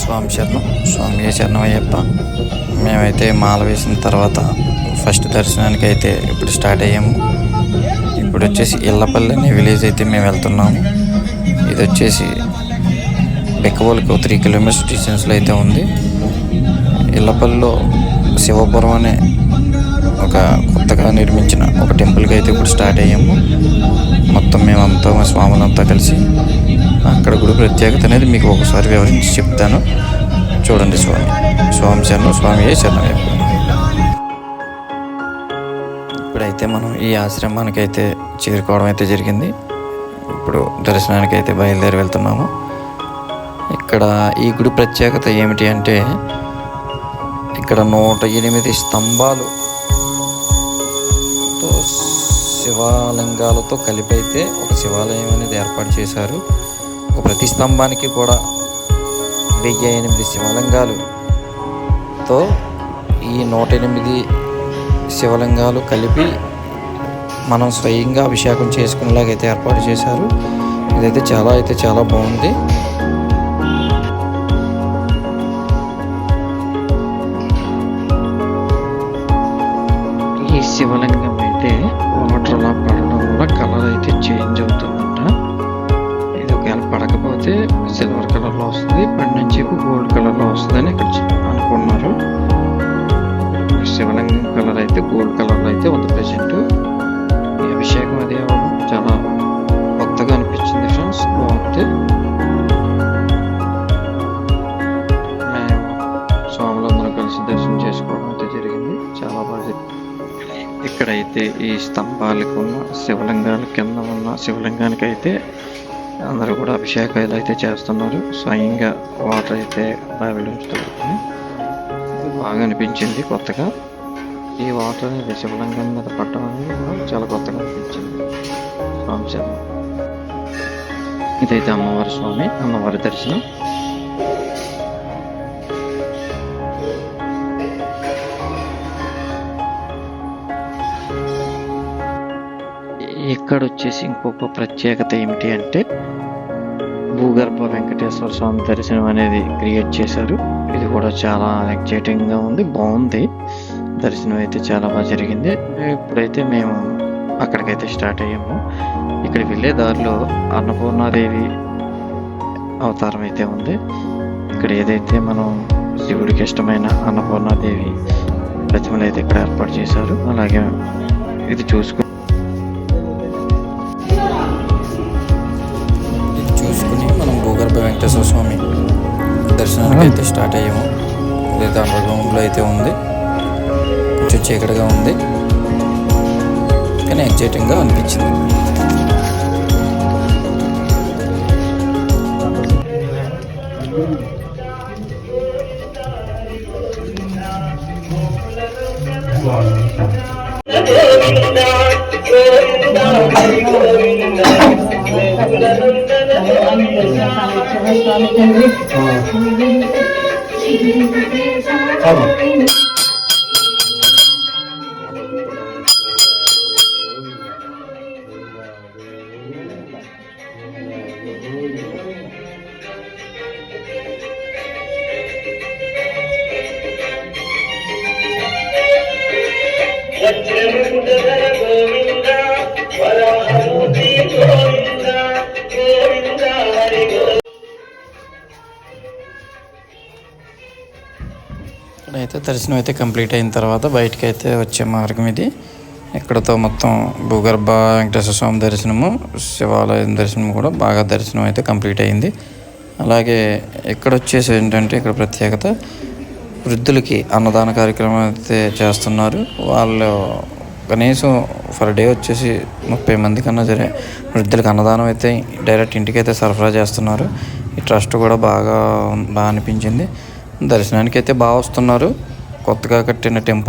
స్వామి శరణం స్వామి శరణం అయ్యప్ప మేమైతే మాల వేసిన తర్వాత ఫస్ట్ దర్శనానికి అయితే ఇప్పుడు స్టార్ట్ అయ్యాము. ఇప్పుడు వచ్చేసి ఇళ్ళపల్లి అనే విలేజ్ అయితే మేము వెళ్తున్నాము. ఇది వచ్చేసి బెక్కవోలకు త్రీ కిలోమీటర్స్ డిస్టెన్స్లో అయితే ఉంది. ఇళ్ళపల్లిలో శివపురం అనే ఒక కొత్తగా నిర్మించిన ఒక టెంపుల్కి అయితే ఇప్పుడు స్టార్ట్ అయ్యాము. మేమంతా మా స్వాములంతా కలిసి అక్కడ గుడి ప్రత్యేకత అనేది మీకు ఒకసారి వివరించి చెప్తాను. చూడండి స్వామి. స్వామి శరణం స్వామి శరణం ఇప్పుడైతే మనం ఈ ఆశ్రమానికి అయితే చేరుకోవడం అయితే జరిగింది. ఇప్పుడు దర్శనానికి అయితే బయలుదేరి వెళ్తున్నాము. ఇక్కడ ఈ గుడి ప్రత్యేకత ఏమిటి అంటే ఇక్కడ నూట ఎనిమిది స్తంభాలు. తో శివలింగాలతో కలిపి అయితే ఒక శివాలయం అనేది ఏర్పాటు చేశారు. ఒక ప్రతి స్తంభానికి కూడా వెయ్యి ఎనిమిది శివలింగాలుతో ఈ నూట ఎనిమిది శివలింగాలు కలిపి మనం స్వయంగా అభిషేకం చేసుకునేలాగైతే ఏర్పాటు చేశారు. ఇదైతే చాలా అయితే చాలా బాగుంది. కలర్ అయితే చేంజ్ ఇది ఒకవేళ పడకపోతే సిల్వర్ కలర్లో వస్తుంది. పడిన చెప్పు గోల్డ్ కలర్లో వస్తుందని ఇక్కడ అనుకున్నారు. శివలింగం కలర్ అయితే గోల్డ్ కలర్లో అయితే ఉంది ప్రజెంట్. ఈ అభిషేకం అది చాలా కొత్తగా అనిపించింది ఫ్రెండ్స్. బాగుంది. మేము స్వాములందరం కలిసి దర్శనం చేసుకోవడం అయితే జరిగింది. చాలా బాగా జరిగింది. ఇక్కడైతే ఈ స్తంభాలకు ఉన్న శివలింగాల కింద ఉన్న శివలింగానికి అయితే అందరూ కూడా అభిషేకాలు అయితే చేస్తున్నారు. స్వయంగా వాటర్ అయితే బావిలో బాగా అనిపించింది కొత్తగా. ఈ వాటర్ అనేది శివలింగం మీద పట్టడం అనేది చాలా కొత్తగా అనిపించింది. స్వామి శర్మ ఇదైతే అమ్మవారి స్వామి అమ్మవారి దర్శనం. ఇక్కడ వచ్చేసి ఇంకొక ప్రత్యేకత ఏమిటి అంటే భూగర్భ వెంకటేశ్వర స్వామి దర్శనం అనేది క్రియేట్ చేశారు. ఇది కూడా చాలా ఎక్సైటింగ్గా ఉంది. బాగుంది. దర్శనం అయితే చాలా బాగా జరిగింది. ఇప్పుడైతే మేము అక్కడికైతే స్టార్ట్ అయ్యాము. ఇక్కడ వెళ్ళే దారిలో అన్నపూర్ణాదేవి అవతారం అయితే ఉంది. ఇక్కడ ఏదైతే మనం శివుడికి ఇష్టమైన అన్నపూర్ణాదేవి ప్రతిమలు అయితే ఇక్కడ ఏర్పాటు చేశారు. అలాగే ఇది చూసుకుని దర్శనానికి అయితే స్టార్ట్ అయ్యాము. ఇదైతే అండర్ గ్రౌండ్లో అయితే ఉంది. కొంచెం చీకటిగా ఉంది. కానీ ఎగ్జైటింగ్గా అనిపించింది. Tamam. Let's ఇక్కడైతే దర్శనం అయితే కంప్లీట్ అయిన తర్వాత బయటకి అయితే వచ్చే మార్గం ఇది. ఇక్కడతో మొత్తం భూగర్భ వెంకటేశ్వర స్వామి దర్శనము శివాలయం దర్శనం కూడా బాగా దర్శనం అయితే కంప్లీట్ అయింది. అలాగే ఇక్కడ వచ్చేసి ఏంటంటే ఇక్కడ ప్రత్యేకత వృద్ధులకి అన్నదాన కార్యక్రమం అయితే చేస్తున్నారు. వాళ్ళు కనీసం ఫర్ డే వచ్చేసి ముప్పై మంది కన్నా సరే వృద్ధులకు అన్నదానం అయితే డైరెక్ట్ ఇంటికి అయితే సరఫరా చేస్తున్నారు. ఈ ట్రస్ట్ కూడా బాగా బాగా అనిపించింది. దర్శనానికి అయితే బాగా వస్తున్నారు. కొత్తగా కట్టిన టెంపుల్.